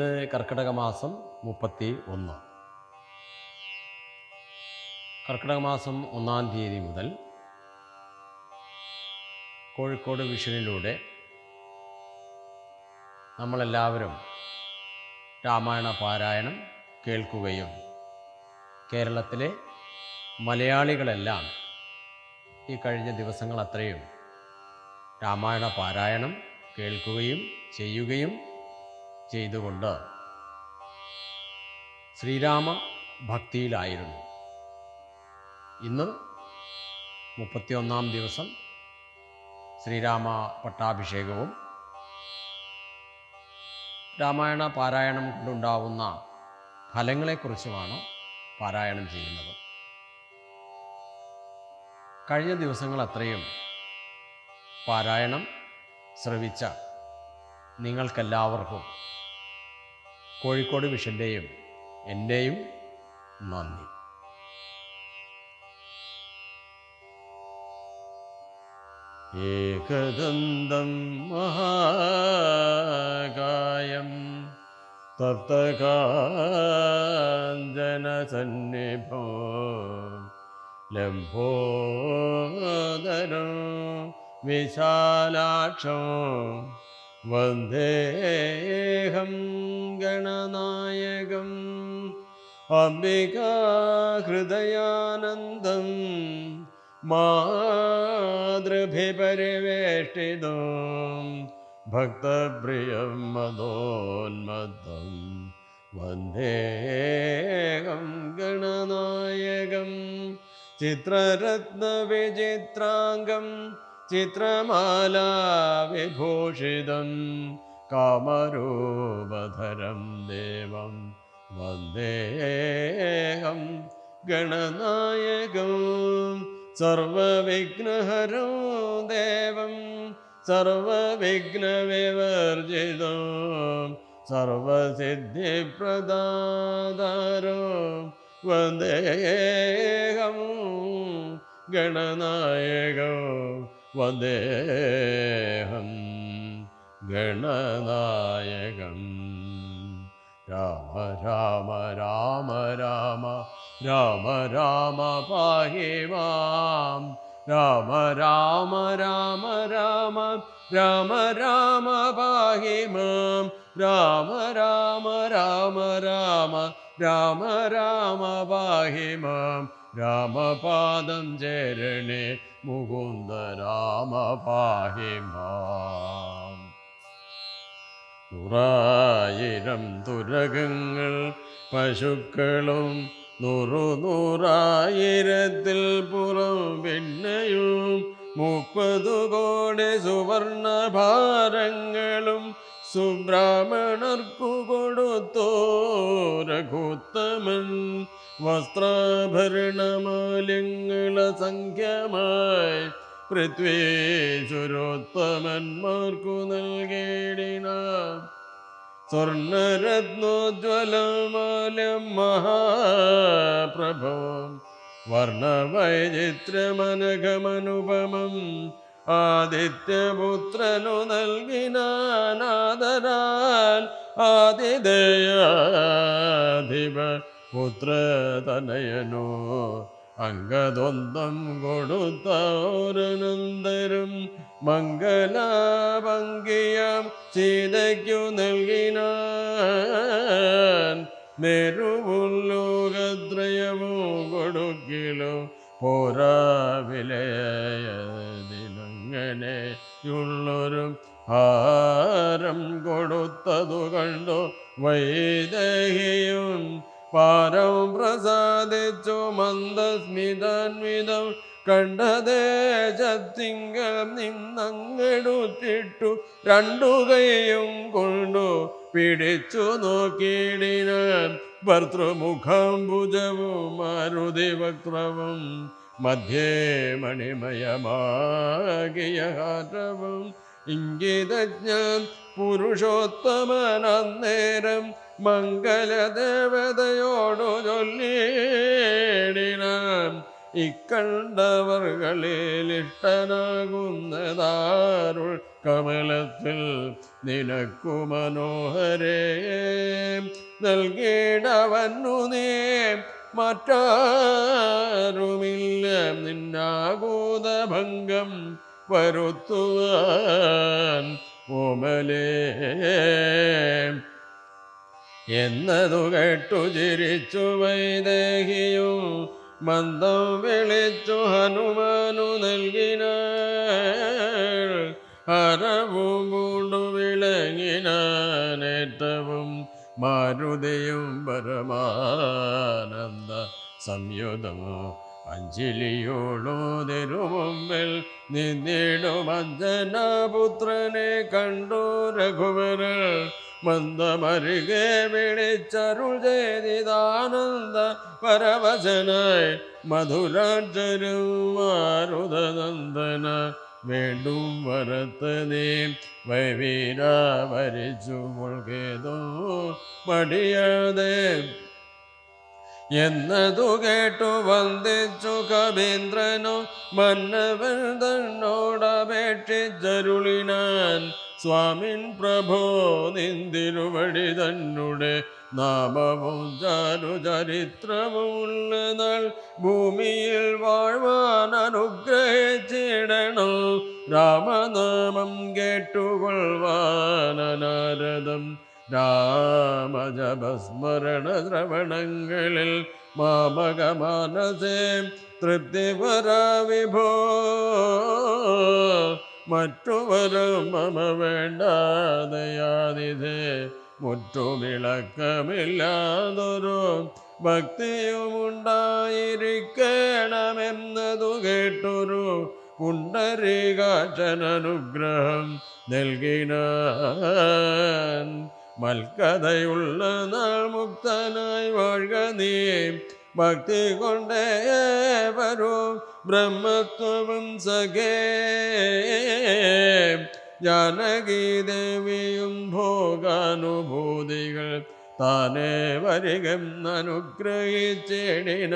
ഇന്ന് കർക്കിടക മാസം മുപ്പത്തി ഒന്ന് കർക്കിടക മാസം ഒന്നാം തീയതി മുതൽ കോഴിക്കോട് വിഷനിലൂടെ നമ്മളെല്ലാവരും രാമായണ പാരായണം കേൾക്കുകയും കേരളത്തിലെ മലയാളികളെല്ലാം ഈ കഴിഞ്ഞ ദിവസങ്ങൾ അത്രയും രാമായണ പാരായണം കേൾക്കുകയും ചെയ്യുകയും ചെയ്തുകൊണ്ട് ശ്രീരാമ ഭക്തിയിലായിരുന്നു. ഇന്ന് മുപ്പത്തിയൊന്നാം ദിവസം ശ്രീരാമ പട്ടാഭിഷേകവും രാമായണ പാരായണം കൊണ്ടുണ്ടാവുന്ന ഫലങ്ങളെക്കുറിച്ചുമാണ് പാരായണം ചെയ്യുന്നത്. കഴിഞ്ഞ ദിവസങ്ങൾ അത്രയും പാരായണം ശ്രവിച്ച നിങ്ങൾക്കെല്ലാവർക്കും കോഴിക്കോട് വിഷന്റെയും എന്റെയും നന്ദി. ഏകദന്തം മഹാകായം തപ്തകാഞ്ജനസന്നിഭോ ലംബോദരോ വിശാലാക്ഷോ വന്ദേഹം ഗണനായകം. അംബികാഹൃദയാനന്ദം മാതൃഭിപരിവേഷ്ടിതോ. ഭക്തപ്രിയം മതോന്മത്തം വന്ദേഹം ഗണനായകം. ചിത്രരത്നവിചിത്രാംഗം. ചിത്രമാലാ വിഭൂഷിതം കാമരൂപധരം ദേവം വന്ദേഹം ഗണനായകം സർവവിഘ്നഹരോ ദേവം സർവവിഘ്നവിവർജിതം സർവസിദ്ധിപ്രദാതാരോ വന്ദേഹം ഗണനായകോ വന്ദേഹം ഗണനായകം രാമ രാമ രാമ രാമ രാമ രാമ പാഹി മാം രാമ രാമ രാമ രാമ രാമ രാമ പാഹി മാം രാമ രാമ രാമ രാമ രാമ രാമ പാഹി മാം രാമപാദം ചേരണേ മുകുന്ദ രാമ തുരകങ്ങൾ പശുക്കളും നൂറു നൂറായിരത്തിൽ പുറം പിന്നെയും മുപ്പതു കോടി സുവർണ ഭാരങ്ങളും സുബ്രാഹ്മണർക്കു കൊടുത്തോ രഘുത്തമൻ വസ്ത്രാഭരണമാലിങ്ങള സംഖ്യമായി പൃഥ്വീശ്വരോത്തമന്മാർക്കു നൽകേടിന സ്വർണരത്നോജ്വലമാലം മഹാപ്രഭവം വർണവൈചിത്രമനഘമനുപമം ആദിത്യപുത്രനു നൽകിനാനാദരാൽ ആതിഥേയാധിപ പുത്രതനയനോ അംഗദ്വന്ദ്വം കൊടുത്തൗരനന്തരും മംഗലാഭംഗിയാം സീതയ്ക്കു നൽകിനാൻ നെരുവുല്ലോകത്രയവും കൊടുക്കിലോ പോരാവിലയതിലങ്ങനെയുള്ളൊരു ഹാരം കൊടുത്തതു കണ്ടു വൈദേഹിയും പാരം പ്രസാദിച്ചു മന്ദസ്മിതാൻവിതം കണ്ടദേശത്തിങ്കം നിന്നങ്ങെടുത്തിട്ടു രണ്ടു കൈയും കൊണ്ടു പിടിച്ചു നോക്കിയിടിനാൻ ഭർത്തൃമുഖാംബുജവും മാരുതി വക്രവും മധ്യേ മണിമയമാകിയ ഹാരവും ഇംഗിതജ്ഞാൻ പുരുഷോത്തമനന്നേരം മംഗലദേവതയോടു ചൊല്ലിടിനാം ഇക്കണ്ടവർകളിൽ ഇഷ്ടനാകുന്നതാരുൾ കമലത്തിൽ നിനക്കു മനോഹരേ നൽകിയിടവന്നു നീ മറ്റാരുമില്ല. നിന്നാകൂതഭംഗം വരുത്തുവാൻ ഓമലേ. എന്നതു കേട്ടു ചിരിച്ചു വൈദേഹിയും മന്ദം വിളിച്ചു ഹനുമാനു നൽകിന അറവും പൂണ്ടു വിളങ്ങിനേറ്റവും മാരുതിയും പരമാനന്ദ സംയുതമോ. അഞ്ജലിയോളോ തിരുമുമ്പിൽ നിന്നിടും അഞ്ജനാപുത്രനെ കണ്ടു രഘുവരൽ മന്ദമരുകെ വിളിച്ചരുൾ ചെയ്തിതാനന്ദ പരവചനായ മധുരാക്ഷരും വേണ്ടും വരത്ത് നീ വൈവീര വരിച്ചു മുൾകേതോ മടിയാതെ. എന്നതു കേട്ടു വന്ദിച്ചു കവീന്ദ്രനു മന്നവൻ തന്നോടപേക്ഷിച്ചരുളിനാൻ സ്വാമിൻ പ്രഭോ നിന്തിരുവടി തന്നുടെ നാമവും ചാരു ചരിത്രമുള്ളതൾ ഭൂമിയിൽ വാഴ്വാൻ അനുഗ്രഹിച്ചിടണം. രാമനാമം കേട്ടുകൊള്ളുവാനനാരദം രാമജപസ്മരണ ശ്രവണങ്ങളിൽ മാമകമാനസേ മനസേ തൃപ്തിപര വിഭോ. മറ്റു വരം മമ വേണ്ടാതയാതിഥേ മുറ്റുവിളക്കമില്ലാതൊരു ഭക്തിയുമുണ്ടായിരിക്കണമെന്നതു കേട്ടൊരു പുണ്ടരീകാശനുഗ്രഹം നൽകിന മൽക്കഥയുള്ള നാൾ മുക്തനായി വാഴ നീ. ഭക്തി കൊണ്ടേ വരൂ ബ്രഹ്മത്വവും സഖേ. ജാനകി ദേവിയും ഭോഗാനുഭൂതികൾ താനേ വരികെന്നനുഗ്രഹിച്ചിടിന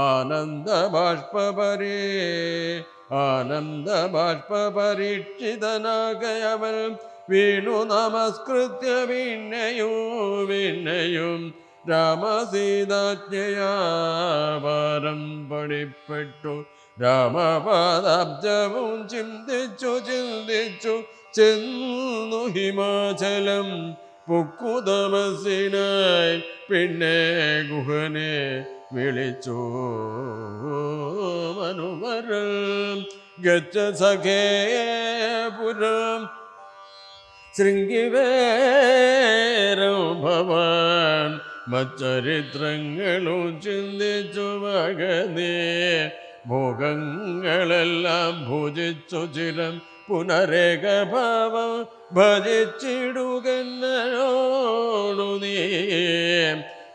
ആനന്ദ ബാഷ്പരി ആനന്ദ ബാഷ്പരീക്ഷിതനാകയവൻ വീണു നമസ്കൃത്യ പിന്നെയും പിന്നെയും രാമസീതാജ്ഞയാപാരം പണിപ്പെട്ടു. രാമപാദാബ്ജവും ചിന്തിച്ചു ചിന്തിച്ചു ചെന്നു ഹിമാചലം പൊക്കു തമസിനായി പിന്നെ ഗുഹനെ വിളിച്ചു. മനുവരം ഗച്ച സഖേ പുരം ശൃംഗിവേരം ഭവാൻ മച്ചരിത്രങ്ങളും ചിന്തിച്ചു മകനേ ഭോഗങ്ങളെല്ലാം ഭുജിച്ചു ചിരം പുനരേഖഭാവം ഭജിച്ചിടുകന്നോടു നീ.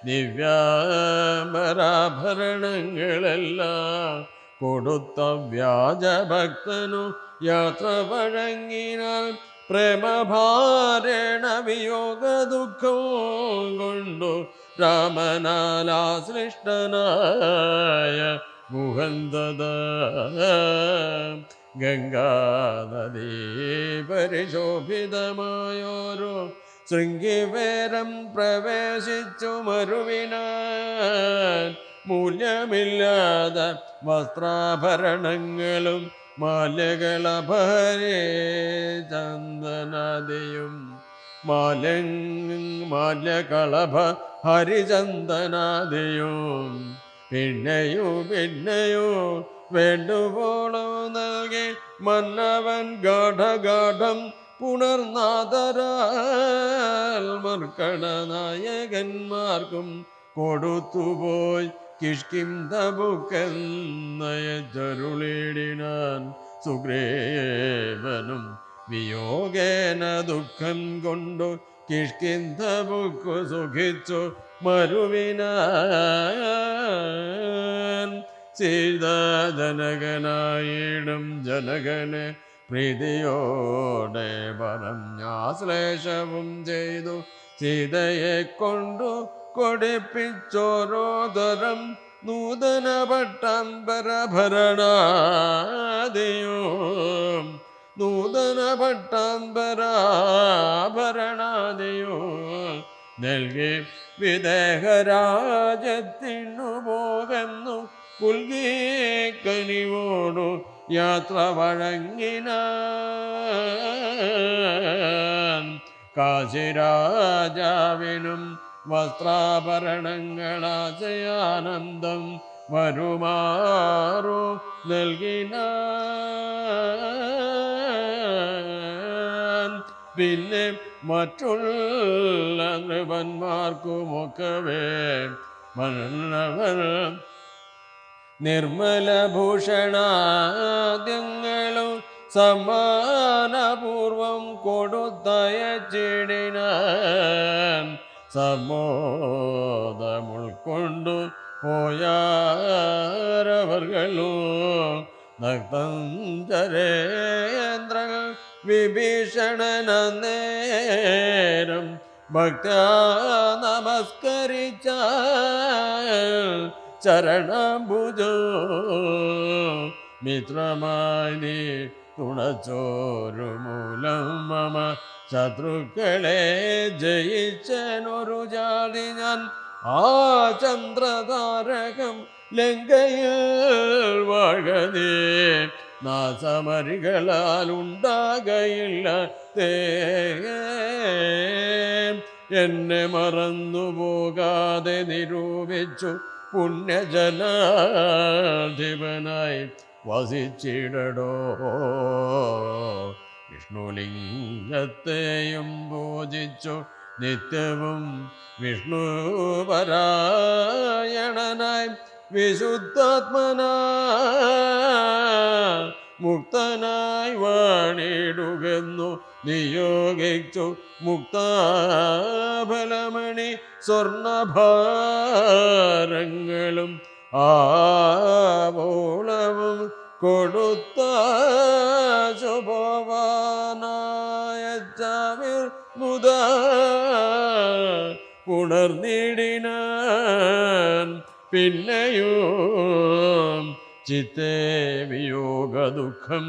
ദിവ്യാമരാഭരണങ്ങളെല്ലാം കൊടുത്ത വ്യാജഭക്തനു യാത്ര വഴങ്ങിനാൽ പ്രേമഭാരണ വിയോഗ ദുഃഖവും കൊണ്ടു രാമനാലാസൃഷ്ടനായ മുഹന്തത ഗംഗാനദീ പരിശോഭിതമായോരു ശൃംഗിവേരം പ്രവേശിച്ചു മരുവിനാൻ. മൂല്യമില്ലാതെ വസ്ത്രാഭരണങ്ങളും മാലകളഭരേ ചന്ദനതയും മാല മാലകളഭ ഹരിചന്ദനാദിയോ പിന്നെയോ പിന്നെയോ വേണ്ടുവോളോ നൽകി മന്നവൻ ഗാഠഗാഠം പുണർനാഥരാൽ മർക്കട നായകന്മാർക്കും കൊടുത്തുപോയി കിഷ്കിന്തബുക്കെന്നയച്ചരുളിടിനാൻ സുഗ്രേവനും വിയോഗേന ദുഃഖം കൊണ്ടു കിഷ്കിന്തബുക്കു സുഖിച്ചു മരുവിനാൻ. സീതാജനകനായിടും ജനകനെ പ്രീതിയോടെ പറഞ്ഞാശ്ലേഷവും ചെയ്തു. സീതയെ കൊണ്ടു കൊടിപ്പിച്ചോരോതരം നൂതന പട്ടാമ്പരഭരണാദിയോ നൂതന പട്ടാമ്പരാഭരണാദിയോ നൽകി വിദേഹരാജത്തിനു പോകുന്നു പുൽകി കനിവോടു യാത്ര വഴങ്ങിന. കാശിരാജാവിനും വസ്ത്രാഭരണങ്ങളാശയാനന്ദം വരുമാറു നൽകിന. പിന്നെ മറ്റുള്ള നൃപന്മാർക്കുമൊക്കവേ മണ്ണവർ നിർമ്മല ഭൂഷണാദ്യങ്ങളും സമ്മാനപൂർവം കൊടുത്തയച്ചിടിന സമോദമുൾക്കൊണ്ടു പോയാരവർകളോ നക്തഞ്ചരേന്ദ്ര വിഭീഷണന നേരം ഭക്ത നമസ്കരിച്ച ചരണഭുജോ മിത്രമായി നീ തുണച്ചോരു മൂലം മമ ശത്രുക്കളെ ജയിച്ചനൊരു ജാതി ഞാൻ ആ ചന്ദ്രതാരകം ലങ്കയിൽ വാഴനേ നാസമരികളാൽ ഉണ്ടാകയില്ല. എന്നെ മറന്നു പോകാതെ നിരൂപിച്ചു പുണ്യജനാധിപനായി വസിച്ചിടടോ. വിഷ്ണുലിംഗത്തെയും പൂജിച്ചു നിത്യവും വിഷ്ണു പരായണനായി വിശുദ്ധാത്മനാ മുക്തനായി വാണിടുകെന്നു നിയോഗിച്ചു മുക്താഫലമണി സ്വർണഭാരങ്ങളും ആവോളവും കൊടുത്ത ശുഭവാനായ ചാവിർ മുത പുണർന്നിടിനാൻ പിന്നെയും ചിത്തേ വിയോഗ ദുഃഖം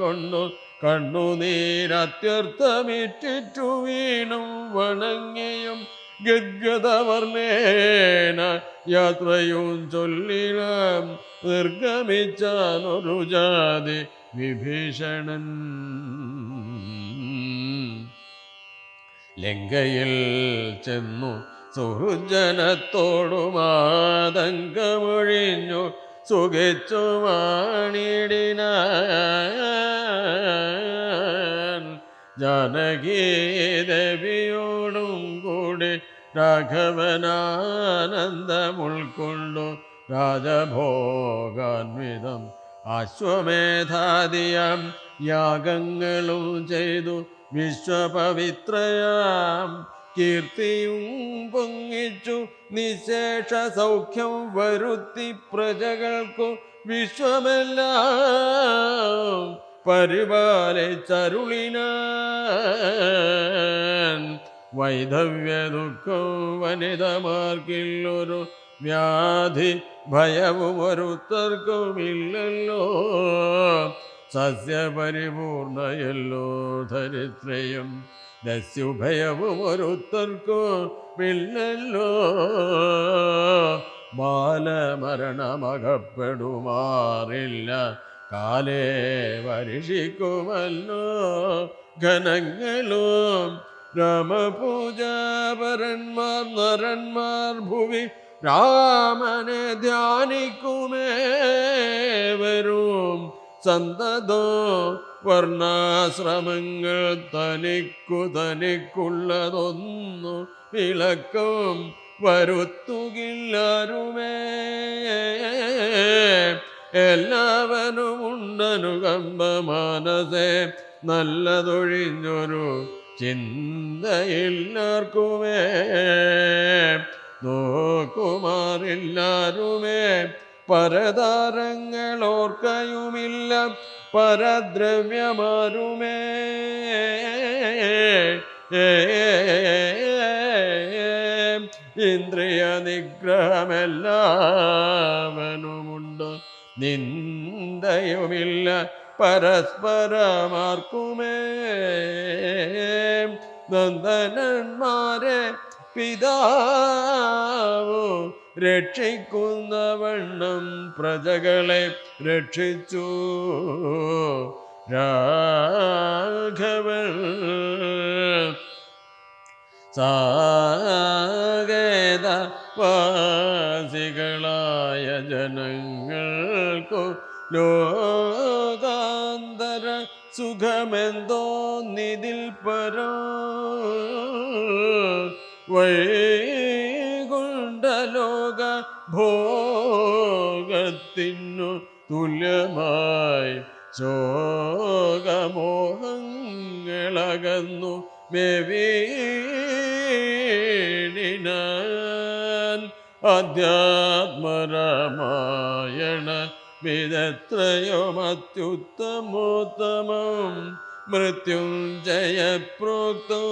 കൊണ്ടു കണ്ണുനീരത്യർത്ഥമിറ്റിറ്റു വീണും വണങ്ങിയും ഗദ്ഗതവർണേന യാത്രയും ചൊല്ലില നിർഗമിച്ചാനൊരു ജാതി വിഭീഷണൻ. ലങ്കയിൽ ചെന്നു സുഹൃജനത്തോടു മാതങ്കമൊഴിഞ്ഞു സുഖിച്ചു മാണിടിന ജാനകീദേവിയോടും കൂടി രാഘവനാനന്ദമുൾക്കൊണ്ടു രാജഭോഗാൻവിതം അശ്വമേധാദിയാം യാഗങ്ങളും ചെയ്തു വിശ്വപവിത്രയാം. കീർത്തിയും പൊങ്ങിച്ചു നിശേഷ സൗഖ്യം വരുത്തി പ്രജകൾക്കു വിശ്വമെല്ലാം പരിപാലിച്ചരുളിന വൈധവ്യ ദുഃഖം വനിതമാർക്കില്ലൊരു വ്യാധി ഭയവും ഒരുത്തർക്കുമില്ലല്ലോ സസ്യപരിപൂർണയല്ലോ ധരിത്രയും ദസ്യുഭയവും ഒരുത്തർക്കുമില്ലല്ലോ ബാലമരണമകപ്പെടുമാറില്ല. കാലേ വരിഷിക്കുമല്ലോ. ഘനങ്ങളും രാമപൂജാപരന്മാർ നരന്മാർ ഭുവി രാമനെ ധ്യാനിക്കുമേ വരും സന്തതോ വർണാശ്രമങ്ങൾ തനിക്കു തനിക്കുള്ളതൊന്നു വിളക്കും വരുത്തുകില്ലാരുമേ. എല്ലാവനും ഉണ്ടനുകമ്പ മാനസേ നല്ലതൊഴിഞ്ഞൊരു ചിന്തയില്ലാർക്കുമേ. നോക്കുമാറില്ലാരുമേ പരതാരങ്ങളോർക്കയുമില്ല. പരദ്രവ്യമാരുമേ. ഇന്ദ്രിയ നിഗ്രഹമെല്ലാം നിന്ദയുമില്ല പരസ്പരമാർക്കുമേ. നന്ദനന്മാരെ പിതാവു രക്ഷിക്കുന്ന വണ്ണം പ്രജകളെ രക്ഷിച്ചു. രാഘവൻ സാഗേത വാസികളായ ജനങ്ങൾക്കു ലോകാന്തര സുഖമെന്തോ നിതിൽ പരോ? വൈകുണ്ഠലോക ഭോഗത്തിനു തുല്യമായി ശോകമോഹങ്ങളകന്നു മേവീണിനാൻ അധ്യാത്മരാമായണ വിദത്രയോമത്യുത്തമോത്തമം മൃത്യുഞ്ജയ പ്രോക്തോ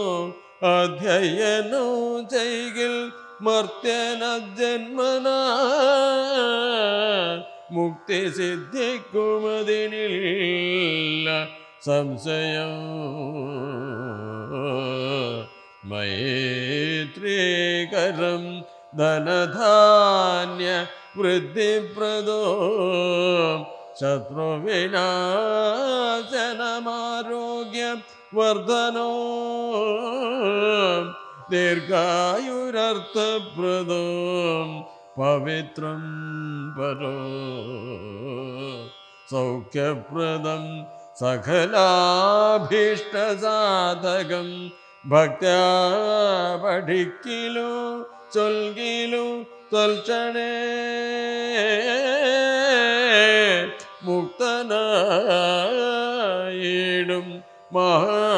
അധ്യയനോ ചെയ്കിൽ മർത്യന ജന്മന മുക്തി സിദ്ധിക്കുമതിനില്ല സംശയം. മൈത്രീകരം ധനധാന്യ വൃദ്ധിപ്രദോ ശത്രുവിനാശനമാരോഗ്യ വർധനോ ദീർഘായുരർത്ഥപ്രദോ പവിത്രം പരോ. സൗഖ്യപ്രദം സകലാഭീഷ്ടസാധകം ഭക്ത്യാ പഠിക്കിലു ചൊൽകിലു തൊൽക്ഷണേ. മുക്തനായിടും മഹാപാതകങ്ങളാൽ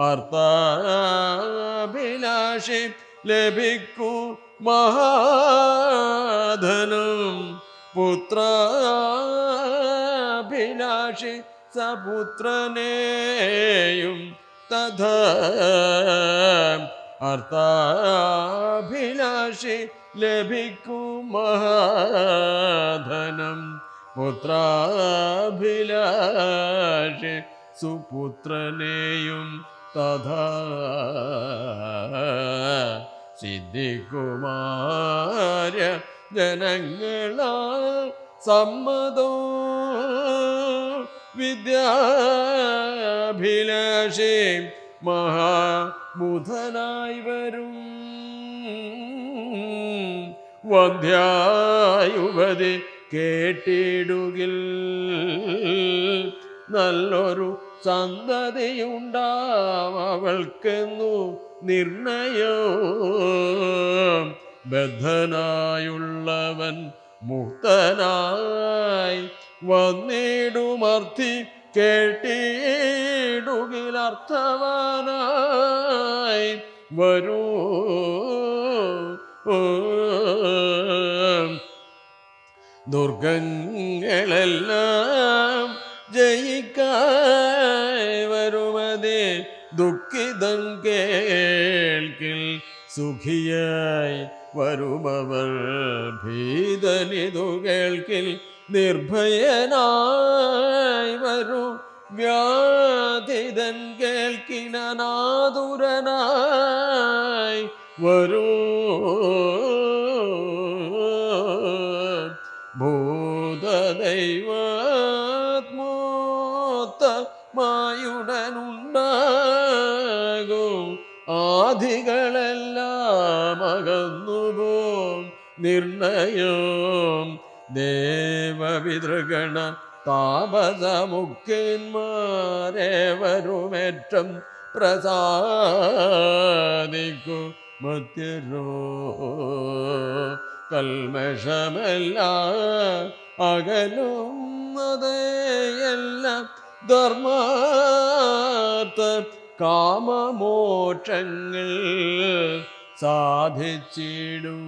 അർത്ഥാഭിലാഷി ലഭിക്കൂ മഹാധനം. പുത്രാഭിലാഷി സപുത്രനെയും തഥ. അർത്ഥാഭിലാഷി ലഭിക്കൂ മഹാധനം. പുത്രാഭിലാഷി സുപുത്രനെയും തഥാ സിദ്ധികുമാര ജനങ്ങളാ സമ്മതോ വിദ്യാഭിലാഷി മഹാബുധനായി വരും. വന്ധ്യായുവതി കേട്ടിടുകിൽ നല്ലൊരു സന്തതിയുണ്ടാവൾക്കെന്നു നിർണയം. ബദ്ധനായുള്ളവൻ മുക്തനായി വന്നിടുമർത്തി കേട്ടിടുകിലർത്ഥവാനായി വരൂ. ദുർഗങ്ങളെല്ലാം ജയിക്കായി വരുമതേ. ദുഃഖിതൻ കേൾക്കിൽ സുഖിയായി വരുമവർ. ഭീതനിതു കേൾക്കിൽ നിർഭയനായി വരും. വ്യാധിതൻ കേൾക്കിനാതുരനായി വരൂ. ആധികളെല്ലാം അകന്നുപോം നിർണയം. ദേവപിതൃഗണ താപസമുഖ്യന്മാരേവരുമേറ്റം പ്രസാദിക്കു മധ്യരോ. കൽമഷമല്ല അകലുന്നതേയെല്ലാം ധർമാർത്ഥ കാമമോക്ഷങ്ങൾ സാധിച്ചിടും.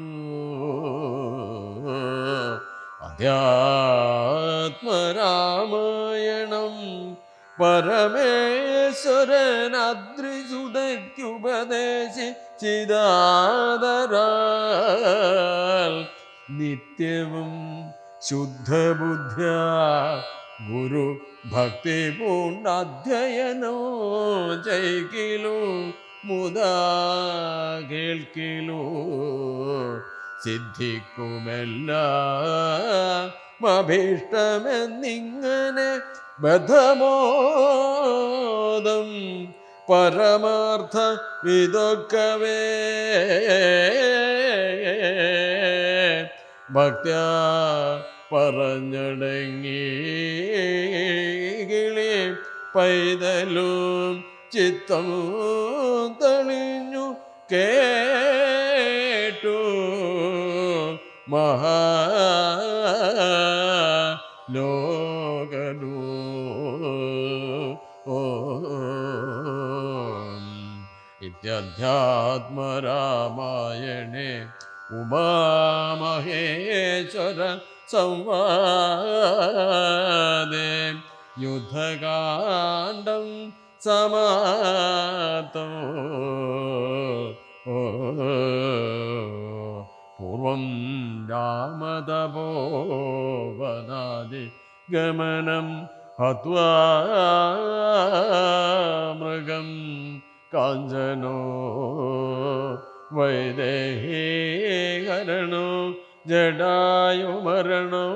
അധ്യാത്മരാമായണം പരമേശ്വരൻ അദ്രിസുതയ്ക്കുപദേശിച്ചിതാദരാൽ നിത്യവും ശുദ്ധബുദ്ധ്യ ഗുരു ഭക്തി പൂണ്ടധ്യയനോ ചെയ്കിലു മുതാ കേൾക്കിലു സിദ്ധിക്കുമെല്ലാം അഭീഷ്ടമെന്നിങ്ങനെ ബദ്ധമോദം പരമാർത്ഥ ഇതൊക്കവേ ഭക്ത്യ പറഞ്ഞടങ്ങി കിളി പൈതലും ചിത്തവും തെളിഞ്ഞു കേട്ടു. മഹാ മഹാലോകനു ഇത്യാധ്യാത്മരാമായണേ ഉമാമഹേശ്വര സംവാദേ. യുദ്ധകാണ്ഡം സമാതോ. പൂർവം രാമതപോവനാദി ഗമനം ഹത്വാ മൃഗം കാഞ്ചനോ വൈദേഹീകരണോ ജഡായുമരണോ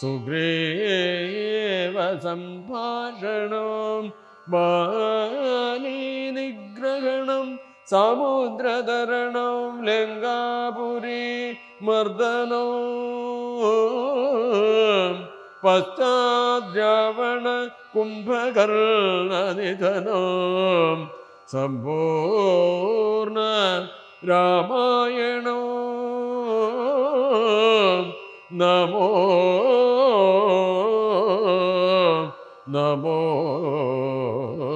സുഗ്രീവ സംഭാഷണോ? ബാലി നിഗ്രഹണം സമുദ്രതരണം ലങ്കാപുരി മർദ്ദനോ? പശ്ചാദ്രാവണ കുംഭകർണനിധനോ സമ്പൂർണ രാമായണോ? namo. Namo.